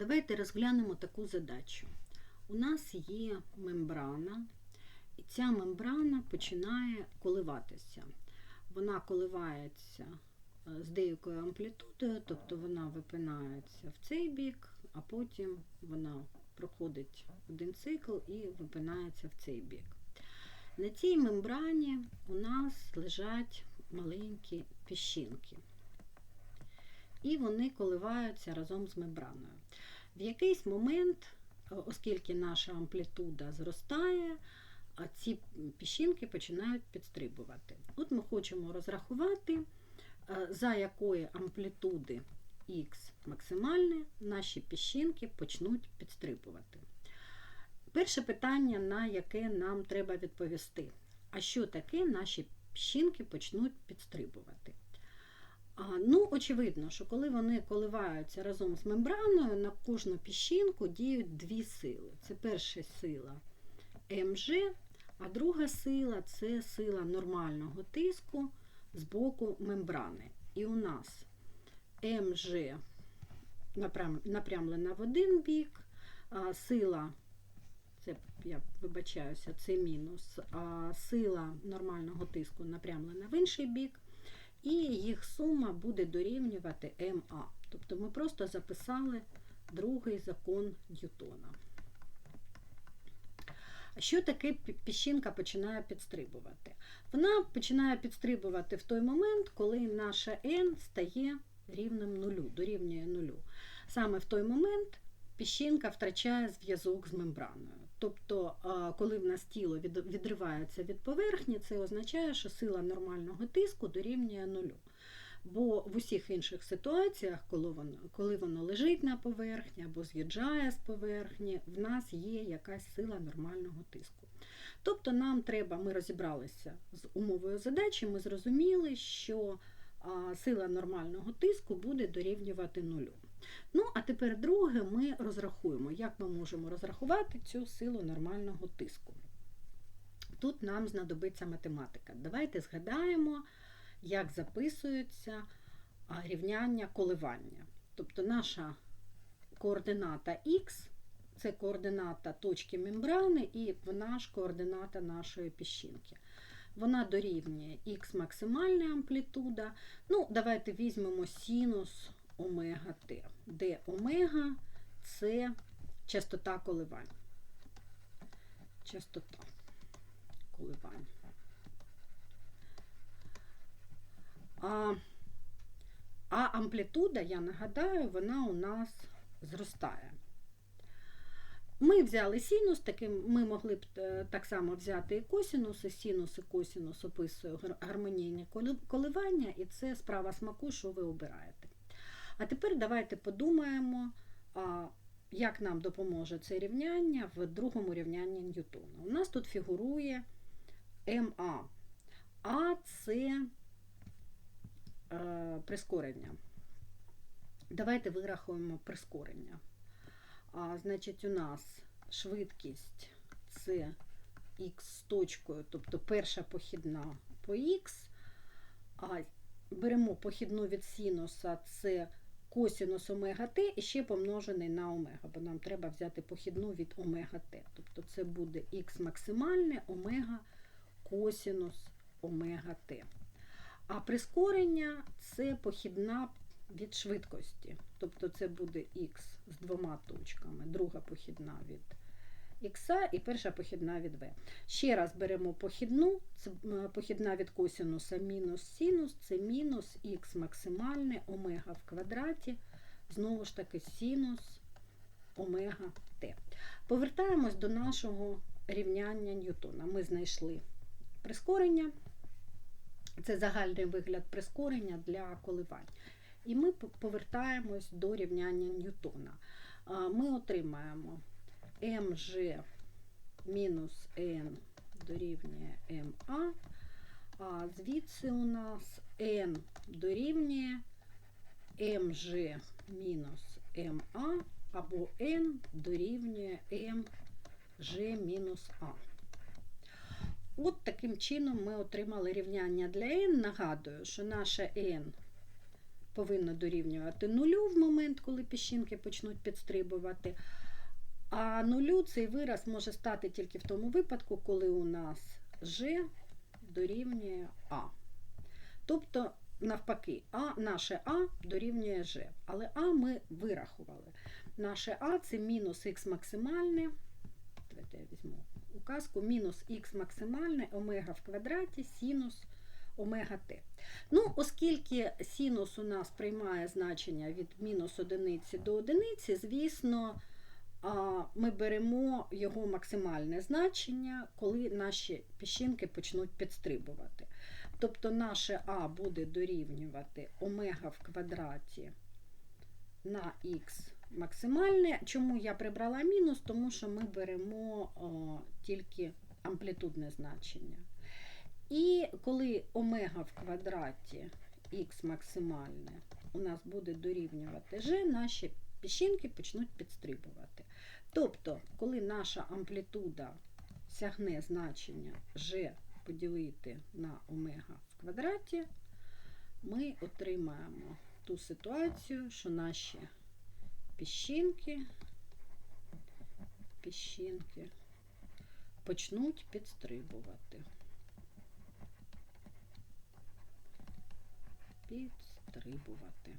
Давайте розглянемо таку задачу. У нас є мембрана, і ця мембрана починає коливатися. Вона коливається е, з деякою амплітудою, тобто вона випинається в цей бік, а потім вона проходить один цикл і випинається в цей бік. На цій мембрані у нас лежать маленькі піщинки. І вони коливаються разом з мембраною. В якийсь момент, е, оскільки наша амплітуда зростає, а ці піщинки починають підстрибувати. От ми хочемо розрахувати, е, за якої амплітуди х максимальне наші піщинки почнуть підстрибувати. Перше питання, на яке нам треба відповісти: а що таке наші піщинки почнуть підстрибувати? Ну, очевидно, що коли вони коливаються разом з мембраною, на кожну піщинку діють дві сили. Це перша сила МЖ, а друга сила це сила нормального тиску з боку мембрани. І у нас МЖ напрямлена в один бік, а сила, це я вибачаюся, це мінус, а сила нормального тиску напрямлена в інший бік і їх сума буде дорівнювати МА. Тобто ми просто записали другий закон Ньютона. Що таке піщинка починає підстрибувати? Вона починає підстрибувати в той момент, коли наша n стає рівнем нулю, дорівнює нулю. Саме в той момент піщинка втрачає зв'язок з мембраною. Тобто, коли в нас тіло відривається від поверхні, це означає, що сила нормального тиску дорівнює нулю. Бо в усіх інших ситуаціях, коли воно коли воно лежить на поверхні або з'їжджає з поверхні, в нас є якась сила нормального тиску. Тобто нам треба, ми розібралися з умовою задачі, ми зрозуміли, що сила нормального тиску буде дорівнювати нулю. Ну, а тепер друге, ми розрахуємо, як ми можемо розрахувати цю силу нормального тиску. Тут нам знадобиться математика. Давайте згадаємо, як записується рівняння коливання. Тобто наша координата Х це координата точки мембрани, і вона ж координата нашої піщинки. Вона дорівнює х максимальна амплітуда. Ну, Давайте візьмемо синус омега Т, де омега це частота коливань. Частота коливань. А, а амплітуда, я нагадаю, вона у нас зростає. Ми взяли синус, таким ми могли б е, так само взяти і косінус, і синус, і косінус описує гармонійні коливання, і це справа смаку, що ви обираєте. А тепер давайте подумаємо, як нам допоможе це рівняння в другому рівнянні Ньютона. У нас тут фігурує МА. А це е, прискорення. Давайте вирахуємо прискорення. А, Значить, у нас швидкість це х з точкою, тобто перша похідна по х. А беремо похідну від синуса, це косінус омега Т і ще помножений на омега, бо нам треба взяти похідну від омега Т. Тобто це буде х максимальне омега косінус омега Т. А прискорення це похідна від швидкості. Тобто це буде х з двома точками, друга похідна від х і перша похідна від v. Ще раз беремо похідну, похідна від косінуса мінус синус, це мінус х максимальне омега в квадраті, знову ж таки синус омега t. Повертаємось до нашого рівняння Ньютона. Ми знайшли прискорення, це загальний вигляд прискорення для коливань. І ми повертаємось до рівняння Ньютона. Ми отримаємо МЖ мінус N дорівнює МА, а звідси у нас N дорівнює МЖ мінус МА або N дорівнює МЖ мінус А. От таким чином ми отримали рівняння для n. Нагадую, що наша n повинно дорівнювати нулю в момент, коли піщинки почнуть підстрибувати. А нулю цей вираз може стати тільки в тому випадку, коли у нас G дорівнює А. Тобто, навпаки, А, наше А дорівнює G. Але А ми вирахували. Наше А це мінус х максимальне. Давайте я візьму указку. Мінус х максимальне омега в квадраті синус омега t. Ну, оскільки синус у нас приймає значення від мінус одиниці до одиниці, звісно, ми беремо його максимальне значення, коли наші піщинки почнуть підстрибувати. Тобто наше А буде дорівнювати омега в квадраті на х максимальне. Чому я прибрала мінус? Тому що ми беремо о, тільки амплітудне значення. І коли омега в квадраті х максимальне у нас буде дорівнювати g, наші піщинки почнуть підстрибувати. Тобто, коли наша амплітуда сягне значення g поділити на омега в квадраті, ми отримаємо ту ситуацію, що наші піщинки, піщинки почнуть підстрибувати. Підстрибувати.